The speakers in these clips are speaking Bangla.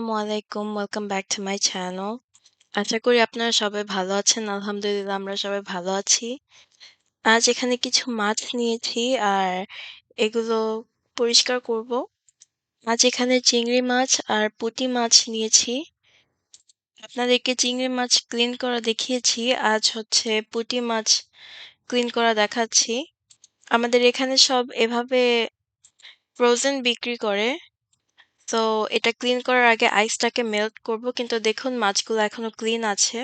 আসসালামু আলাইকুম। Welcome back to my channel. আশা করি আপনারা সবাই ভালো আছেন। আলহামদুলিল্লাহ আমরা সবাই ভালো আছি। আজ এখানে কিছু মাছ নিয়েছি আর এগুলো পরিষ্কার করব। আজ এখানে চিংড়ি মাছ আর পুঁটি মাছ নিয়েছি। আপনাদেরকে চিংড়ি মাছ ক্লিন করা দেখিয়েছি। আজ হচ্ছে পুঁটি মাছ ক্লিন করা দেখাচ্ছি। আমাদের এখানে সব এভাবে ফ্রোজেন বিক্রি করে। তো এটা ক্লিন করার আগে আইসটাকে মেল্ট করব কিন্তু দেখুন মাছগুলো এখনও ক্লিন আছে।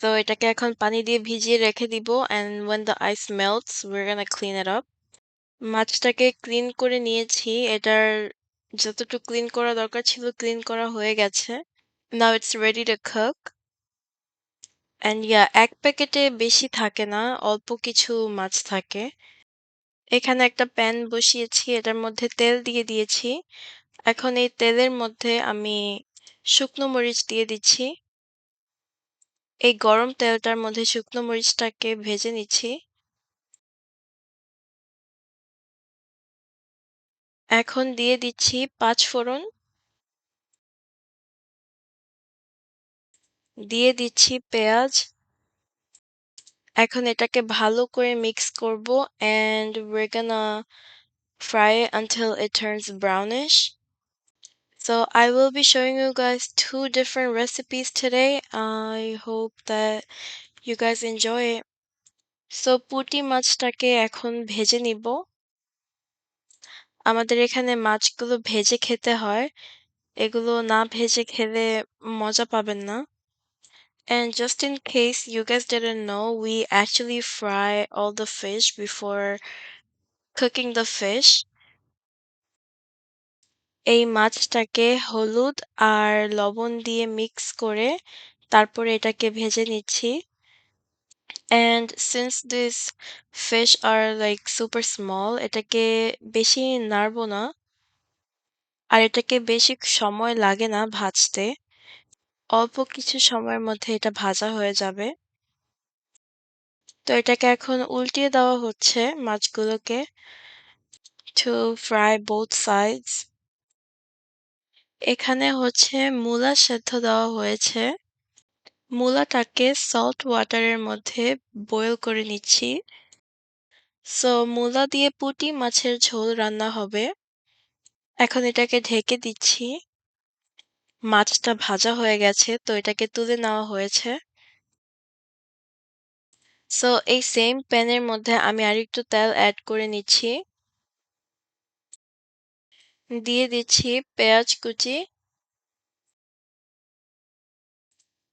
তো এটাকে এখন পানি দিয়ে ভিজিয়ে রেখে দিব and when the ice we're gonna clean it up. মাছটাকে ক্লিন করে নিয়েছি। এটার যতটুকু ক্লিন করা দরকার ছিল ক্লিন করা হয়ে গেছে। Now it's ready to cook. And yeah এক প্যাকেটে বেশি থাকে না, অল্প কিছু মাছ থাকে। এখানে একটা প্যান বসিয়েছি, এটার মধ্যে তেল দিয়ে দিয়েছি। এখন এই তেলের মধ্যে আমি শুকনো মরিচ দিয়ে দিচ্ছি। এই গরম তেলটার মধ্যে শুকনো মরিচটাকে ভেজে নিচ্ছি। এখন দিয়ে দিচ্ছি পাঁচ ফোড়ন। দিয়ে দিচ্ছি পেঁয়াজ। এখন এটাকে ভালো করে মিক্স করব and we're gonna fry until it. So I will be showing you guys two different recipes today. I hope that you guys enjoy it. So পুঁটি মাছটাকে এখন ভেজে নিব। আমাদের এখানে মাছগুলো ভেজে খেতে হয়। এগুলো না ভেজে খেলে মজা পাবেন না। And just in case you guys didn't know, we actually fry all the fish before cooking the fish. এই মাছটাকে হলুদ আর লবণ দিয়ে মিক্স করে তারপরে এটাকে ভেজে নিচ্ছি। And since this fish are like super small এটাকে বেশি নাড়বো না। আর এটাকে বেশি সময় লাগে না ভাজতে। অল্প কিছু সময়ের মধ্যে এটা ভাজা হয়ে যাবে। তো এটাকে এখন উল্টিয়ে দেওয়া হচ্ছে মাছগুলোকে to fry both sides. এখানে হচ্ছে মূলা সেদ্ধ দেওয়া হয়েছে। মূলাটাকে সল্ট ওয়াটারের মধ্যে বয়েল করে নিচ্ছি। সো মূলা দিয়ে পুঁটি মাছের ঝোল রান্না হবে। এখন এটাকে ঢেকে দিচ্ছি। মাছটা ভাজা হয়ে গেছে, তো এটাকে তুলে নেওয়া হয়েছে। সো এই সেম প্যানের মধ্যে আমি আরেকটু তেল অ্যাড করে নিচ্ছি। দিয়ে দিচ্ছি পেঁয়াজ কুচি।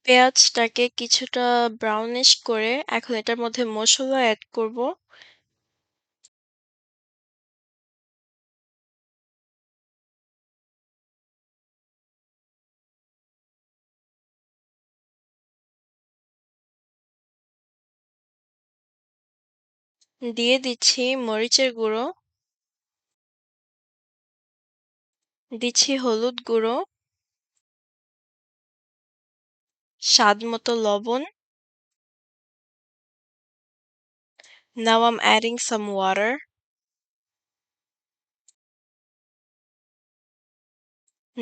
পেঁয়াজটাকে কিছুটা ব্রাউনিশ করে এখন এটার মধ্যে মসলা অ্যাড করব। দিয়ে দিচ্ছি মরিচের গুঁড়ো। দিচ্ছি হলুদ গুঁড়ো। স্বাদ মতো লবণ। Now I'm adding some water.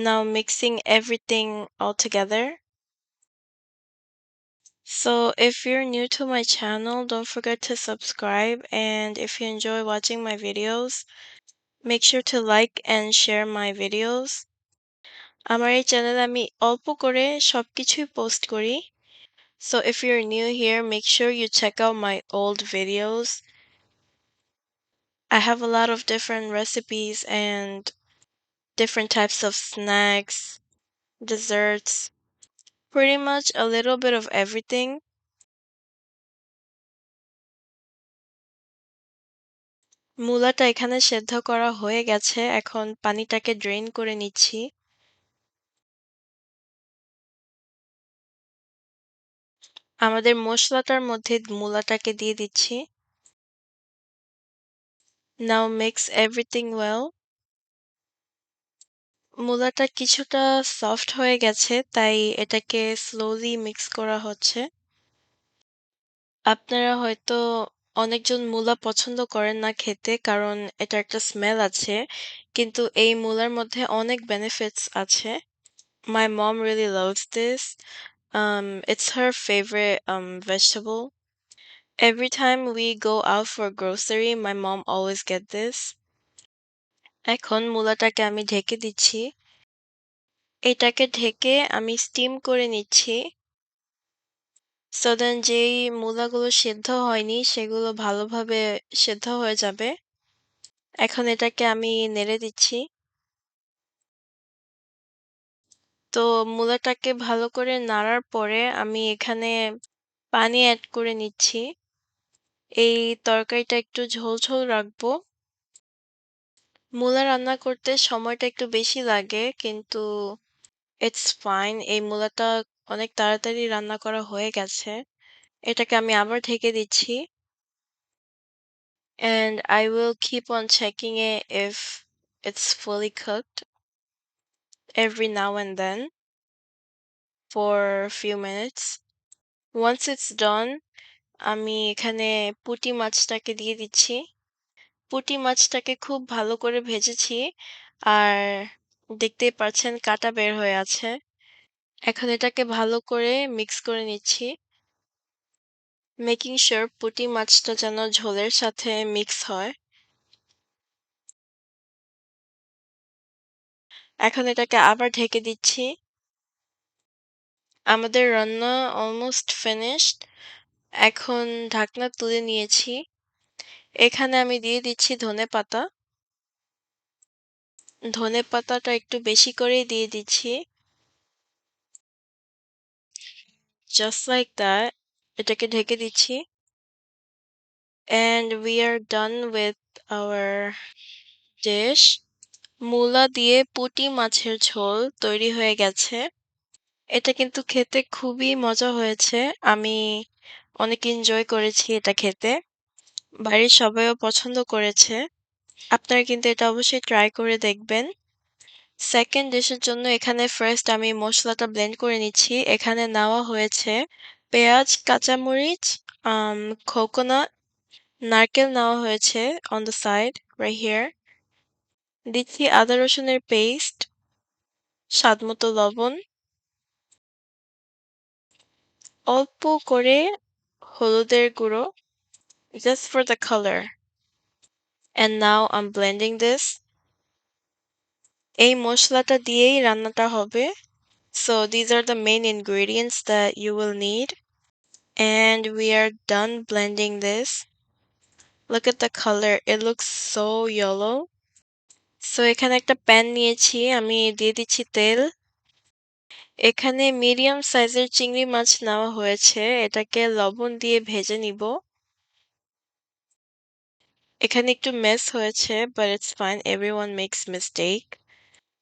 Now mixing everything all together. So if you're new to my channel, don't forget to subscribe and if you enjoy watching my videos, make sure to like and share my videos. আমার এই চ্যানেলে আমি অল্প করে সবকিছুই পোস্ট করি। So if you're new here, make sure you check out my old videos. I have a lot of different recipes and different types of snacks, desserts, pretty much a little bit of everything. মূলাটা এখানে সেদ্ধ করা হয়ে গেছে। এখন পানিটাকে ড্রেন করে নিচ্ছি। আমাদের মশলাটার মধ্যে মূলাটাকে দিয়ে দিচ্ছি। নাও মিক্স এভরিথিং ওয়েল মূলাটা কিছুটা সফট হয়ে গেছে, তাই এটাকে স্লোলি মিক্স করা হচ্ছে। আপনারা হয়তো অনেকজন মূলা পছন্দ করেন না খেতে, কারণ এটা একটা স্মেল আছে। কিন্তু এই মূলার মধ্যে অনেক বেনিফিটস আছে। My mom really loves this it's her favourite vegetable every time we go out for grocery my mom always get this এখন মূলাটাকে আমি ঢেকে দিচ্ছি। এটাকে ঢেকে আমি স্টিম করে নিচ্ছি। সো দেন যেই মূলাগুলো সেদ্ধ হয়নি সেগুলো ভালোভাবে সেদ্ধ হয়ে যাবে। এখন এটাকে আমি নেড়ে দিচ্ছি। তো মূলাটাকে ভালো করে নাড়ার পরে আমি এখানে পানি অ্যাড করে নিচ্ছি। এই তরকারিটা একটু ঝোল, ঝোল রাখব। মূলা রান্না করতে সময়টা একটু বেশি লাগে কিন্তু ইটস ফাইন। এই মূলাটা অনেক তাড়াতাড়ি রান্না করা হয়ে গেছে। এটাকে আমি আবার ঢেকে দিচ্ছি। And I will keep on checking it if it's fully cooked every now and then for a few minutes. Once it's done, আমি এখানে পুঁটি মাছটাকে দিয়ে দিচ্ছি। পুঁটি মাছটাকে খুব ভালো করে ভেজেছি। আর দেখতেই পাচ্ছেন কাঁটা বের হয়ে আছে। এখন এটাকে ভালো করে মিক্স করে নিচ্ছি। মেকিং সিউর পুঁটি মাছটা যেন ঝোলের সাথে মিক্স হয়। এখন এটাকে আবার ঢেকে দিচ্ছি। আমাদের রান্না অলমোস্ট ফিনিশড। এখন ঢাকনা তুলে নিয়েছি। এখানে আমি দিয়ে দিচ্ছি ধনেপাতা। ধনেপাতাটা একটু বেশি করেই দিয়ে দিচ্ছি। জাস্ট লাইক দ্যাট এটাকে ঢেকে দিচ্ছি। And we are done with our dish. মূলা দিয়ে পুঁটি মাছের ঝোল তৈরি হয়ে গেছে। এটা কিন্তু খেতে খুবই মজা হয়েছে। আমি অনেক এনজয় করেছি এটা খেতে। বাড়ির সবাইও পছন্দ করেছে। আপনারা কিন্তু এটা অবশ্যই ট্রাই করে দেখবেন। সেকেন্ড ডিশের জন্য এখানে ফার্স্ট আমি মশলাটা ব্লেন্ড করে নিচ্ছি। এখানে নেওয়া হয়েছে পেঁয়াজ, কাঁচামরিচ, আম কোকোনাট, নারকেল নেওয়া হয়েছে on the side right here. দিচ্ছি আদা রসুনের পেস্ট, স্বাদমতো লবণ। অল্প করে হলুদের গুঁড়ো just for the colour And now I'm blending this. এই মশলাটা দিয়েই রান্নাটা হবে। So these are the main ingredients that you will need and we are done blending this look at the colour it looks so yellow so এখানে একটা প্যান নিয়েছি। আমি দিয়ে দিচ্ছি তেল। এখানে মিডিয়াম সাইজের চিংড়ি মাছ নেওয়া হয়েছে। এটাকে লবণ দিয়ে ভেজে নিব। এখানে একটু মেস হয়েছে but it's fine every one makes mistake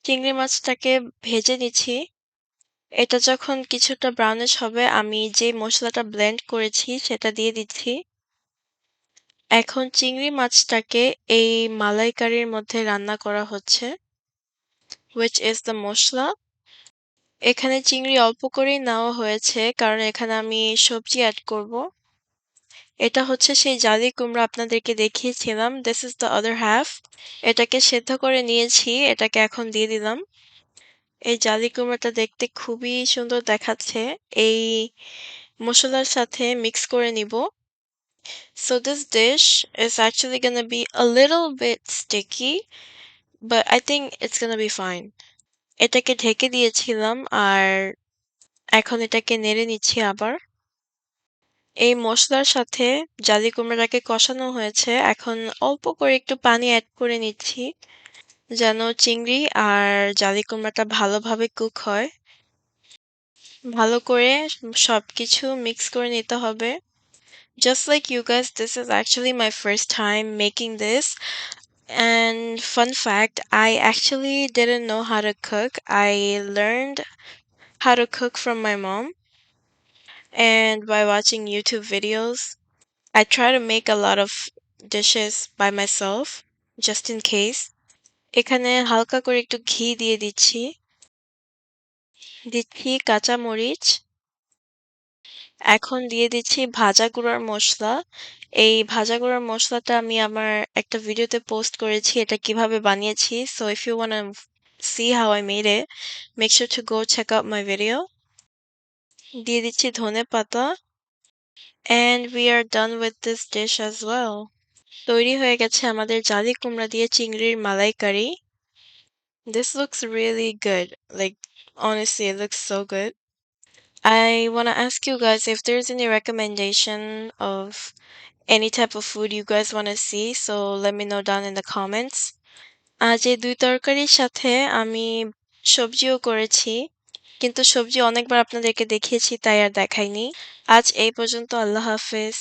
চিংড়ি মাছটাকে ভেজে নিচ্ছি। এটা যখন কিছুটা ব্রাউনিশ হবে, আমি যে মসলাটা ব্লেন্ড করেছি সেটা দিয়ে দিচ্ছি। এখন চিংড়ি মাছটাকে এই মালাইকারির মধ্যে রান্না করা হচ্ছে। which is the মশলা। এখানে চিংড়ি অল্প করেই নেওয়া হয়েছে, কারণ এখানে আমি সবজি অ্যাড করব। এটা হচ্ছে সেই জালি কুমড়া আপনাদেরকে দেখিয়েছিলাম। This is the other half. এটাকে সেদ্ধ করে নিয়েছি। এটাকে এখন দিয়ে দিলাম। এই জালি কুমড়াটা দেখতে খুবই সুন্দর দেখাচ্ছে। এই মশলার সাথে মিক্স করে নিব। So this dish is actually gonna be a little bit sticky, but I think it's gonna be fine. এটাকে ঢেকে দিয়েছিলাম আর এখন এটাকে নেড়ে নিচ্ছি আবার। এই মশলার সাথে জালি কুমড়াকে কষানো হয়েছে। এখন অল্প করে একটু পানি অ্যাড করে নিচ্ছি, যেন চিংড়ি আর জালি কুমড়াটা ভালোভাবে কুক হয়। ভালো করে সব কিছু মিক্স করে নিতে হবে। Just like you guys this is actually my first time making this and fun fact I actually date know how cook I learned how cook from my mom And by watching YouTube videos, I try to make a lot of dishes by myself, just in case. এখানে হালকা করে একটু ঘি দিয়ে দিচ্ছি। দিচ্ছি কাঁচামরিচ। এখন দিয়ে দিচ্ছি ভাজা গুঁড়ার মসলা। এই ভাজা গুঁড়ার মসলাটা আমি আমার একটা ভিডিওতে পোস্ট করেছি এটা কিভাবে বানিয়েছি। So if you wanna see how I made it, make sure to go check out my video. দিয়ে দিচ্ছি ধনে পাতা and we are done with this dish as well. তৈরি হয়ে গেছে আমাদের জালি কুমড়া দিয়ে চিংড়ির মালাইকারি. This looks really good. Like honestly, it looks so good. I want to ask you guys if there's any recommendation of any type of food you guys want to see, so let me know down in the comments. আজ এই দুই তরকারির সাথে আমি সবজিও করেছি কিন্তু সবজি অনেকবার আপনাদেরকে দেখিয়েছি তাই আর দেখাইনি। আজ এই পর্যন্ত আল্লাহ হাফেজ।